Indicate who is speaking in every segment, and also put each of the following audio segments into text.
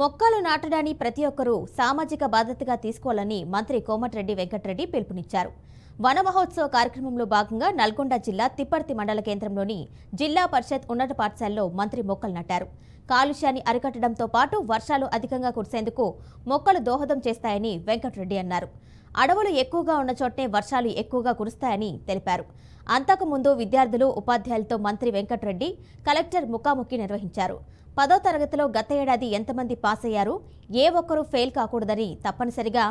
Speaker 1: మొక్కలు నాటడాన్ని ప్రతి ఒక్కరూ సామాజిక బాధ్యతగా తీసుకోవాలని మంత్రి కోమటిరెడ్డి వెంకటరెడ్డి పిలుపునిచ్చారు. వన మహోత్సవ కార్యక్రమంలో భాగంగా నల్గొండ జిల్లా తిప్పర్తి మండల కేంద్రంలోని జిల్లా పరిషత్ ఉన్నత పాఠశాలలో మంత్రి మొక్కలు నాటారు. కాలుష్యాన్ని అరికట్టడంతో పాటు వర్షాలు అధికంగా కురిసేందుకు మొక్కలు దోహదం చేస్తాయని వెంకటరెడ్డి అన్నారు. అడవులు ఎక్కువగా ఉన్న చోటే వర్షాలు ఎక్కువగా కురుస్తాయని తెలిపారు. అంతకుముందు విద్యార్థులు ఉపాధ్యాయులతో మంత్రి వెంకటరెడ్డి కలెక్టర్ ముఖాముఖి నిర్వహించారు. పదో తరగతిలో గత ఏడాది ఎంతమంది పాస్ అయ్యారు? ఏ ఒక్కరూ ఫెయిల్ కాకూడదని తప్పనిసరిగా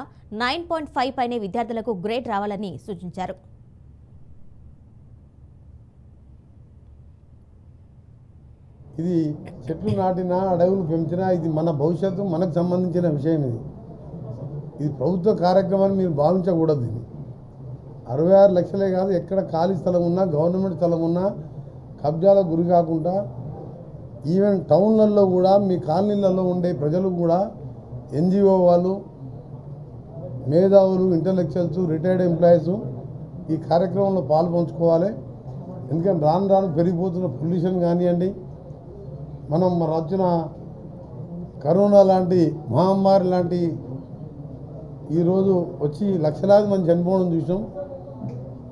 Speaker 1: నైన్ పాయింట్ ఫైవ్ పైనే విద్యార్థులకు గ్రేడ్ రావాలని సూచించారు.
Speaker 2: ఇది చెట్లు నాటినా అడవులు పెంచినా ఇది మన భవిష్యత్తు మనకు సంబంధించిన విషయం ఇది. ఇది ప్రభుత్వ కార్యక్రమాన్ని మీరు భావించకూడదు దీన్ని అరవై ఆరు లక్షలే కాదు ఎక్కడ ఖాళీ స్థలం ఉన్నా గవర్నమెంట్ స్థలం ఉన్నా కబ్జాలకు గురి కాకుండా ఈవెన్ టౌన్లలో కూడా మీ కాలనీలలో ఉండే ప్రజలు కూడా ఎన్జిఓ వాళ్ళు మేధావులు ఇంటలెక్చువల్స్ రిటైర్డ్ ఎంప్లాయీస్ ఈ కార్యక్రమంలో పాలు పంచుకోవాలి ఎందుకంటే రాను రాను పెరిగిపోతున్న పొల్యూషన్ కానివ్వండి మనం మన వచ్చిన కరోనా లాంటి మహమ్మారి లాంటి ఈరోజు వచ్చి లక్షలాది మంది చనిపోవడం చూసాం.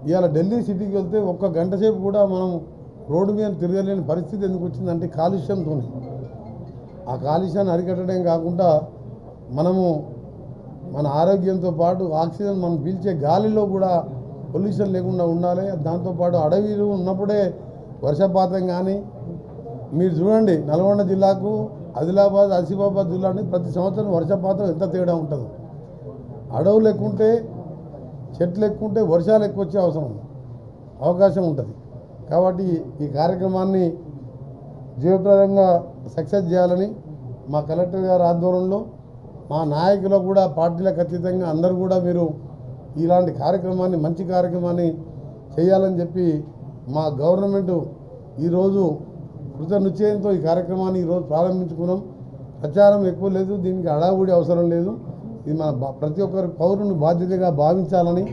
Speaker 2: ఇవాళ ఢిల్లీ సిటీకి వెళ్తే ఒక్క గంట సేపు కూడా మనం రోడ్డు మీద తిరగలేని పరిస్థితి ఎందుకు వచ్చిందంటే కాలుష్యంతో ఆ కాలుష్యాన్ని అరికట్టడం కాకుండా మనము మన ఆరోగ్యంతో పాటు ఆక్సిజన్ మనం పీల్చే గాలిలో కూడా పొల్యూషన్ లేకుండా ఉండాలి. దాంతోపాటు అడవిలు ఉన్నప్పుడే వర్షపాతం కానీ మీరు చూడండి నల్గొండ జిల్లాకు ఆదిలాబాద్ ఆసిఫాబాద్ జిల్లా ప్రతి సంవత్సరం వర్షపాతం ఎంత తేడా ఉంటుందో. అడవులు ఎక్కువంటే చెట్లు ఎక్కువంటే వర్షాలు ఎక్కువ వచ్చే అవసరం ఉంది. అవకాశం ఉంటుంది. కాబట్టి ఈ కార్యక్రమాన్ని జీవప్రదంగా సక్సెస్ చేయాలని మా కలెక్టర్ గారి ఆధ్వర్యంలో మా నాయకులు కూడా పార్టీలకు అతీతంగా అందరూ కూడా మీరు ఇలాంటి కార్యక్రమాన్ని మంచి కార్యక్రమాన్ని చేయాలని చెప్పి మా గవర్నమెంట్ ఈరోజు కృతనిశ్చయంతో ఈ కార్యక్రమాన్ని ఈరోజు ప్రారంభించుకున్నాం. ప్రచారం ఎక్కువ లేదు దీనికి అడావుడి అవసరం లేదు. ఇది మన బా- ప్రతి ఒక్కరు పౌరుని బాధ్యతగా భావించాలని